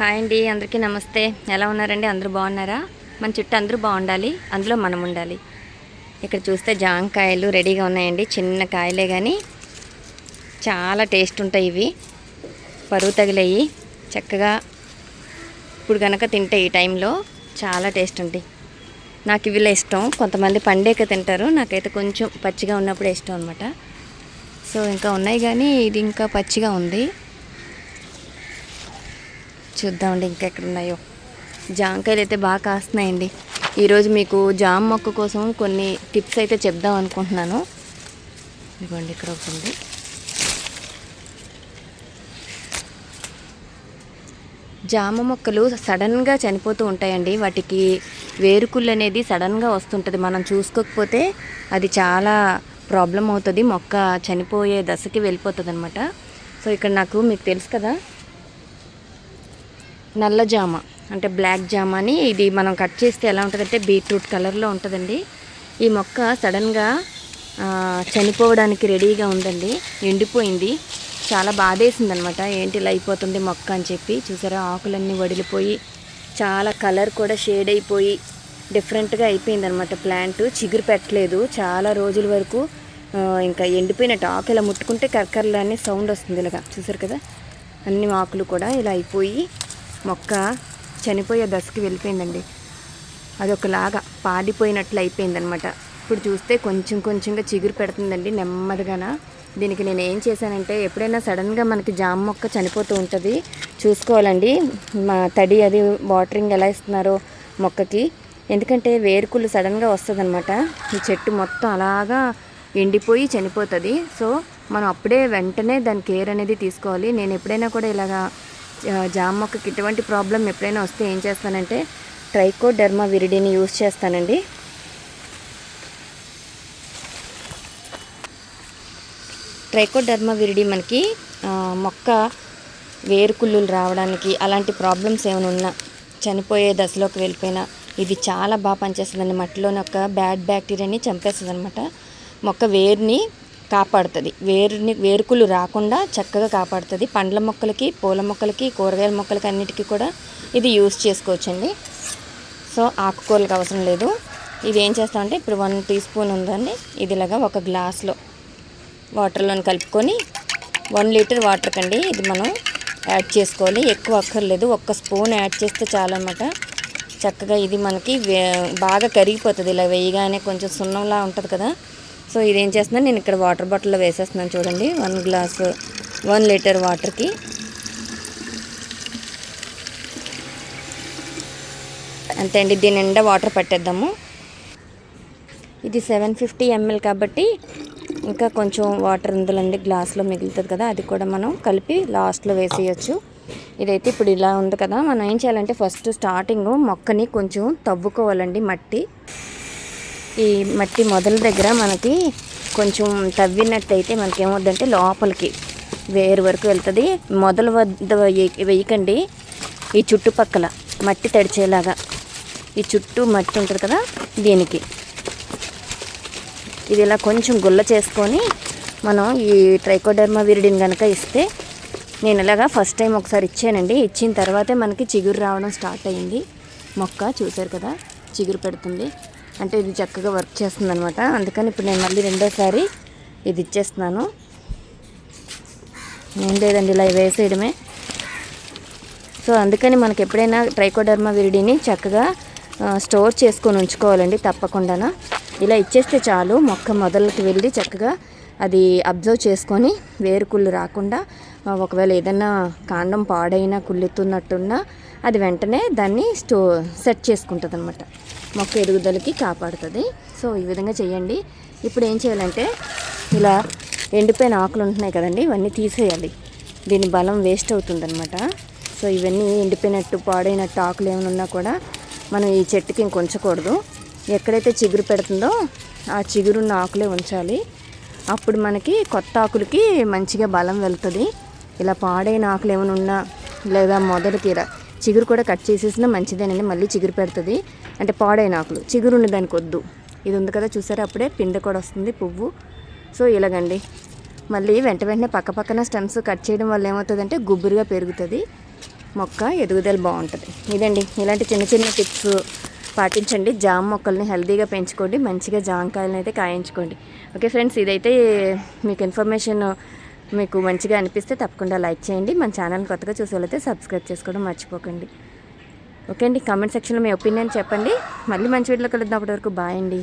Hi అండి అందరికీ నమస్తే. ఎలా ఉన్నారండి? అందరూ బాగున్నారా? మన చుట్టూ అందరూ బాగుండాలి అందులో మనం ఉండాలి. ఇక్కడ చూస్తే జాంకాయలు రెడీగా ఉన్నాయండి చిన్న కాయలే కానీ చాలా టేస్ట్ ఉంటాయి ఇవి. పరువు తగిలేయి చక్కగా ఇప్పుడు కనుక తింటే ఈ టైంలో చాలా టేస్ట్ ఉంటాయి నాకు ఇవిలా ఇష్టం. కొంతమంది పండేక తింటారు. నాకైతే కొంచెం పచ్చిగా ఉన్నప్పుడే ఇష్టం అనమాట సో ఇంకా ఉన్నాయి కానీ ఇది ఇంకా పచ్చిగా ఉంది. చూద్దామండి ఇంకా ఉన్నాయో జామకాయలు అయితే బాగా కాస్తున్నాయండి. ఈరోజు మీకు జామ మొక్క కోసం కొన్ని టిప్స్ అయితే చెప్దాం అనుకుంటున్నాను. ఇదిగోండి ఇక్కడ ఒకటి ఉంది. జామ మొక్కలు సడన్గా చనిపోతూ ఉంటాయండి. వాటికి వేరుకుళ్ళు అనేది సడన్గా వస్తుంటుంది. మనం చూసుకోకపోతే అది చాలా ప్రాబ్లం అవుతుంది. మొక్క చనిపోయే దశకి వెళ్ళిపోతుంది అనమాట సో ఇక్కడ నాకు మీకు తెలుసు కదా నల్ల జామ అంటే బ్లాక్ జామ అని ఇది మనం కట్ చేస్తే ఎలా ఉంటుందంటే బీట్రూట్ కలర్లో ఉంటుందండి. ఈ మొక్క సడన్గా చనిపోవడానికి రెడీగా ఉందండి. ఎండిపోయింది. చాలా బాధేసింది అనమాట ఏంటి ఇలా అయిపోతుంది మొక్క అని చెప్పి. చూసారా? ఆకులన్నీ వడిలిపోయి చాలా కలర్ కూడా షేడ్ అయిపోయి డిఫరెంట్గా అయిపోయింది అనమాట ప్లాంట్. చిగురు పెట్టలేదు. చాలా రోజుల వరకు ఇంకా ఎండిపోయినట్టు ఆకు ఇలా ముట్టుకుంటే కరకరలు సౌండ్ వస్తుంది ఇలాగా. చూసారు కదా? అన్ని ఆకులు కూడా ఇలా అయిపోయి మొక్క చనిపోయే దశకి వెళ్ళిపోయిందండి. అదొకలాగా పాడిపోయినట్లు అయిపోయిందనమాట ఇప్పుడు చూస్తే కొంచెం కొంచెంగా చిగురు పెడుతుందండి నెమ్మదిగాన. దీనికి నేను ఏం చేశానంటే ఎప్పుడైనా సడన్గా మనకి జామ మొక్క చనిపోతూ ఉంటుంది చూసుకోవాలండి. మా తడి అది వాటరింగ్ ఎలా ఇస్తున్నారో మొక్కకి. ఎందుకంటే వేరుకులు సడన్గా వస్తుంది ఈ చెట్టు మొత్తం అలాగా ఎండిపోయి చనిపోతుంది. సో మనం అప్పుడే వెంటనే దాని కేర్ అనేది తీసుకోవాలి. నేను ఎప్పుడైనా కూడా ఇలాగా జామ మొక్కకి ఇటువంటి ప్రాబ్లం ఎప్పుడైనా వస్తే ఏం చేస్తానంటే ట్రైకోడర్మా విరిడిని యూస్ చేస్తానండి. ట్రైకోడర్మా విరిడి మనకి మొక్క వేరుకుళ్ళు రావడానికి అలాంటి ప్రాబ్లమ్స్ ఏమైనా ఉన్నా చనిపోయే దశలోకి వెళ్ళిపోయినా ఇది చాలా బాగా పనిచేస్తుందండి. మట్టిలోని ఒక బ్యాడ్ బ్యాక్టీరియాని చంపేస్తుంది అనమాట మొక్క వేరుని కాపాడుతుంది. వేరుని వేరుకులు రాకుండా చక్కగా కాపాడుతుంది. పండ్ల మొక్కలకి పూల మొక్కలకి కూరగాయల మొక్కలకి అన్నిటికీ కూడా ఇది యూస్ చేసుకోవచ్చండి. సో ఆకుకూరలకు అవసరం లేదు. ఇది ఏం చేస్తామంటే ఇప్పుడు వన్ టీ స్పూన్ ఉందండి. ఇది ఇలాగా ఒక గ్లాస్లో వాటర్లో కలుపుకొని వన్ లీటర్ వాటర్ కండి ఇది మనం యాడ్ చేసుకోవాలి. ఎక్కువ అక్కర్లేదు. ఒక్క స్పూన్ యాడ్ చేస్తే చాలన్నమాట చక్కగా ఇది మనకి వే- బాగా కరిగిపోతుంది. ఇలా వేయగానే కొంచెం సున్నంలా ఉంటుంది కదా. సో ఇది ఏం చేస్తున్నాను నేను ఇక్కడ వాటర్ బాటిల్లో వేసేస్తున్నాను చూడండి. వన్ గ్లాస్ వన్ లీటర్ వాటర్కి అంతే అండి దీని నిండా వాటర్ పట్టేద్దాము. ఇది సెవెన్ ఫిఫ్టీ ఎంఎల్ కాబట్టి ఇంకా కొంచెం వాటర్ ఉందండి గ్లాస్లో మిగులుతుంది కదా అది కూడా మనం కలిపి లాస్ట్లో వేసేయచ్చు. ఇదైతే ఇప్పుడు ఇలా ఉంది కదా మనం ఏం చేయాలంటే ఫస్ట్ స్టార్టింగ్ మొక్కని కొంచెం తవ్వుకోవాలండి మట్టి. ఈ మట్టి మొదల దగ్గర మనకి కొంచెం తవ్వినట్టయితే మనకి ఏమవుద్దంటే లోపలికి వేరు వరకు వెళ్తుంది. మొదలు వద్ద వేయకండి. ఈ చుట్టుపక్కల మట్టి తడిచేలాగా. ఈ చుట్టూ మట్టి ఉంటుంది కదా దీనికి. ఇది ఇలా కొంచెం గుల్ల చేసుకొని మనం ఈ ట్రైకోడర్మా విరిడిని కనుక ఇస్తే నేను ఇలాగా ఫస్ట్ టైం ఒకసారి ఇచ్చానండి. ఇచ్చిన తర్వాతే మనకి చిగురు రావడం స్టార్ట్ అయింది. మొక్క చూశారు కదా? చిగురు పెడుతుంది. అంటే ఇది చక్కగా వర్క్ చేస్తుంది అనమాట అందుకని ఇప్పుడు నేను మళ్ళీ రెండోసారి ఇది ఇచ్చేస్తున్నాను. ఏం లేదండి ఇలా వేసేయడమే. సో అందుకని మనకి ఎప్పుడైనా ట్రైకోడర్మా విరిడిని చక్కగా స్టోర్ చేసుకొని ఉంచుకోవాలండి తప్పకుండా ఇలా ఇచ్చేస్తే చాలు మొక్క మొదలకి వెళ్ళి చక్కగా అది అబ్జర్వ్ చేసుకొని వేరు కుళ్ళు రాకుండా ఒకవేళ ఏదైనా కాండం పాడైనా కుళ్ళుతున్నట్టున్నా అది వెంటనే దాన్ని స్టో సెట్ చేసుకుంటుంది అనమాట మొక్క ఎదుగుదలకి కాపాడుతుంది. సో ఈ విధంగా చేయండి ఇప్పుడు ఏం చేయాలంటే ఇలా ఎండిపోయిన ఆకులు ఉంటున్నాయి కదండి ఇవన్నీ తీసేయాలి. దీని బలం వేస్ట్ అవుతుందన్నమాట. సో ఇవన్నీ ఎండిపోయినట్టు పాడైనట్టు ఆకులు ఏమైనా ఉన్నా కూడా మనం ఈ చెట్టుకి ఇంకొంచకూడదు ఎక్కడైతే చిగురు పెడుతుందో ఆ చిగురున్న ఆకులే ఉంచాలి. అప్పుడు మనకి కొత్త ఆకులకి మంచిగా బలం వెళ్తుంది. ఇలా పాడైన ఆకులు ఏమైనా ఉన్నా లేదా మొదటి తీర చిగురు కూడా కట్ చేసేసినా మంచిదేనండి. మళ్ళీ చిగురు పెడుతుంది. అంటే పాడైన ఆకులు. చిగురు ఉన్న దానికి వద్దు. ఇది ఉంది కదా చూసారా? అప్పుడే పిండి కూడా వస్తుంది పువ్వు. సో ఇలాగండి. మళ్ళీ వెంట వెంటనే పక్క పక్కన స్టెమ్స్ కట్ చేయడం వల్ల ఏమవుతుందంటే గుబురుగా పెరుగుతుంది. మొక్క ఎదుగుదల బాగుంటుంది. ఇదండి. ఇలాంటి చిన్న చిన్న టిప్స్ పాటించండి. జామ మొక్కల్ని హెల్తీగా పెంచుకోండి. మంచిగా జామకాయలను అయితే కాయించుకోండి. ఓకే ఫ్రెండ్స్ ఇదైతే మీకు ఇన్ఫర్మేషన్ మీకు మంచిగా అనిపిస్తే తప్పకుండా లైక్ చేయండి. మన ఛానల్ కొత్తగా చూసే వాళ్ళైతే సబ్స్క్రైబ్ చేసుకోవడం మర్చిపోకండి. ఓకే అండి కామెంట్ సెక్షన్లో మీ ఒపీనియన్ చెప్పండి. మళ్ళీ మంచి వీడియోలో కలుద్దాం. అప్పటి వరకు బాయ్ అండి.